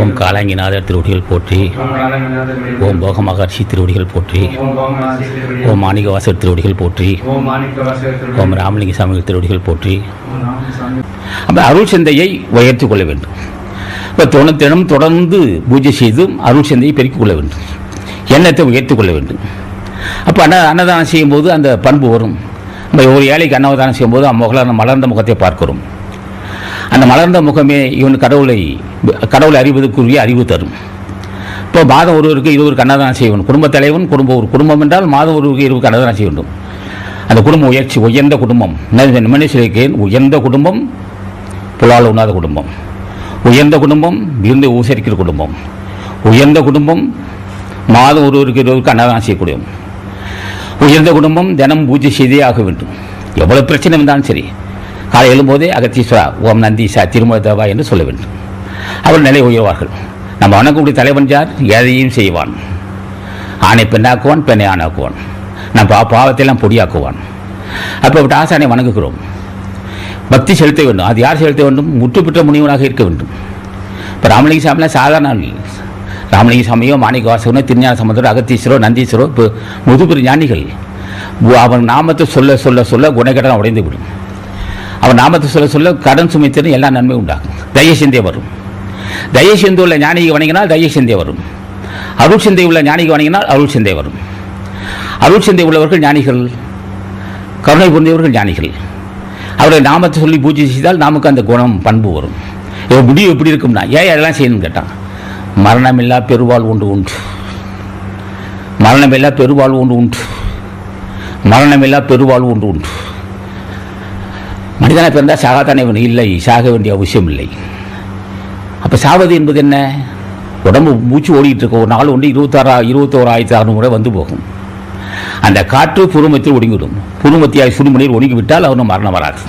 ஓம் காலாங்கிநாதர் திருவடிகள் போற்றி ஓம் போகமகர்ஷி திருவடிகள் போற்றி ஓம் திருவடிகள். மாணிகவாசர் திருவடிகள் போற்றி ஓம் ராமலிங்க சாமிகள் திருவடிகள் போற்றி. அப்போ அருள் சந்தையை உயர்த்தி கொள்ள வேண்டும். இப்போ தொண்ணூத்தி தினம் தொடர்ந்து பூஜை செய்தும் அருள் சந்தையை பெருக்கிக் கொள்ள வேண்டும். எண்ணத்தை உயர்த்தி கொள்ள வேண்டும். அப்போ அன்ன அன்னதானம் செய்யும்போது அந்த பண்பு வரும். நம்ம ஒரு ஏழைக்கு அன்னதானம் செய்யும்போது அம்மகளான மலர்ந்த முகத்தை பார்க்கிறோம். அந்த மலர்ந்த முகமே இவன் கடவுளை கடவுளை அறிவதற்குரிய அறிவு தரும். இப்போ மாதம் ஒருவருக்கு இது ஒரு கண்ணதானம் செய்ய வேண்டும் குடும்ப தலைவன் குடும்பம் ஒரு குடும்பம் என்றால் மாதம் ஒருவருக்கு இருவருக்கு அன்னதானம் செய்ய வேண்டும். அந்த குடும்பம் உயர்ச்சி உயர்ந்த குடும்பம். மனுஷன் உயர்ந்த குடும்பம் புலால் உண்ணாத குடும்பம். உயர்ந்த குடும்பம் விருந்து உசரிக்கிற குடும்பம். உயர்ந்த குடும்பம் மாதம் ஒருவருக்கு இருவருக்கு அன்னதானம் செய்யக்கூடிய உயர்ந்த குடும்பம் தினம் பூஜை செய்தே ஆக வேண்டும். எவ்வளவு பிரச்சனை வந்தாலும் சரி. காலை எழும்போதே அகத்தீஸ்வரா ஓம் நந்தீசா திருமல தேவா என்று சொல்ல வேண்டும். அவர் நிலை உயர்வார்கள். நம்ம வணக்கக்கூடிய தலைவன் யார்? எதையும் செய்வான். ஆணை பெண்ணாக்குவான் பெண்ணை ஆணாக்குவான். நம் பா பாவத்தையெல்லாம் பொடியாக்குவான். அப்போ விட்டு ஆசானை வணங்குகிறோம். பக்தி செலுத்த வேண்டும். அது யார் செலுத்த வேண்டும்? முற்றுப்பெற்ற முனிவனாக இருக்க வேண்டும். இப்போ ராமலிங்க சாமிலாம் சாதாரண ராமலிங்க சாமியோ மாணிக்க வாசகனோ திருஞான சம்பந்தரோ அகத்தீஸ்வரோ நந்தீஸ்வரோ இப்போ முதுபெரு ஞானிகள். அவன் நாமத்தை சொல்ல சொல்ல சொல்ல குணக்கடன் உடைந்து விடும். அவன் நாமத்தை சொல்ல சொல்ல கடன் சுமைத்திறன் எல்லா நன்மை உண்டாகும் தய சிந்தை வரும் தைய சிந்தை உள்ள ஞானிக்கு வணங்கினால் தய சிந்தை வரும் அருள் சிந்தை உள்ள ஞானிக்கு வணங்கினால் அருள் சிந்தை வரும் அருள் சிந்தை உள்ளவர்கள் ஞானிகள் கருணை புரிந்தவர்கள் ஞானிகள் அவருடைய நாமத்தை சொல்லி பூஜை செய்தால் நமக்கு அந்த குணம் பண்பு வரும் இவன் முடிவு எப்படி இருக்கும்னா ஏன் அதெல்லாம் செய்யணும்னு கேட்டான் மரணமில்லா பெருவாள் உண்டு உண்டு மரணமில்லா பெருவாள் உண்டு உண்டு மரணமில்லா பெருவாள் உண்டு உண்டு மனிதனாக பிறந்தால் சாகத்தானே வேணும் இல்லை சாக வேண்டிய அவசியம் இல்லை. அப்போ சாவது என்பது என்ன? உடம்பு மூச்சு ஓடிக்கிட்டு இருக்க. ஒரு நாள் ஒன்று இருபத்தாறா இருபத்தோரு ஆயிரத்தி அறுநூறு வந்து போகும். அந்த காற்று புருமத்தில் ஒடுங்கிவிடும். புருமத்தியாக சுடுமணியில் ஒடுங்கி விட்டால் அவனும் மரணம் வராது.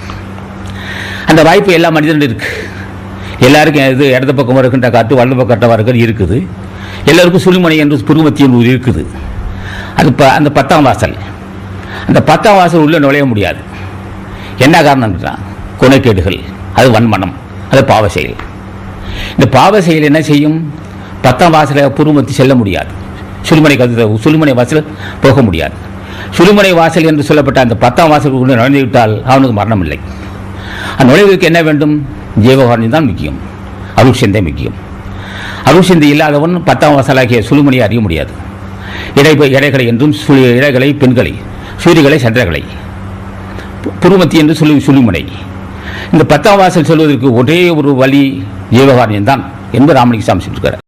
அந்த வாய்ப்பு எல்லா மனிதனும் இருக்குது எல்லாருக்கும் இது இடது பக்கம் இருக்கின்ற காற்று வலது பக்கம் வருகிற இருக்குது. எல்லாருக்கும் சுடுமணி என்று புருமத்தி என்று இருக்குது. அது ப அந்த பத்தாம் வாசல். அந்த பத்தாம் வாசல் உள்ளே நுழைய முடியாது. என்ன காரணம்னா குணக்கேடுகள். அது வன்மனம். அது பாவ செயல். இந்த பாவ செயல் என்ன செய்யும்? பத்தாம் வாசலை புருமத்தி செல்ல முடியாது. சுழிமனை கது சுழிமனை வாசல் போக முடியாது. சுழிமனை வாசல் என்று சொல்லப்பட்ட அந்த பத்தாம் வாசலுக்குள்ளே நுழைந்து விட்டால் அவனுக்கு மரணம் இல்லை அந்த நுழைவுக்கு என்ன வேண்டும்? ஜீவகாரணி தான் முக்கியம். அருள் சிந்தை முக்கியம். அருள் சிந்தை இல்லாதவன் பத்தாம் வாசலாகிய சுழுமனையை அறிய முடியாது. இடை இடைகளை என்றும் இடைகளை பெண்களை சூரியகளை சந்திரகளை. புருமத்தி என்று சொல்லி சுழிமுனை இந்த பத்தாம் வாசல் சொல்வதற்கு ஒரே ஒரு வழி ஜீவகாரியம் தான் என்று ராமலிங்க சாமி சொல்லியிருக்கிறார்.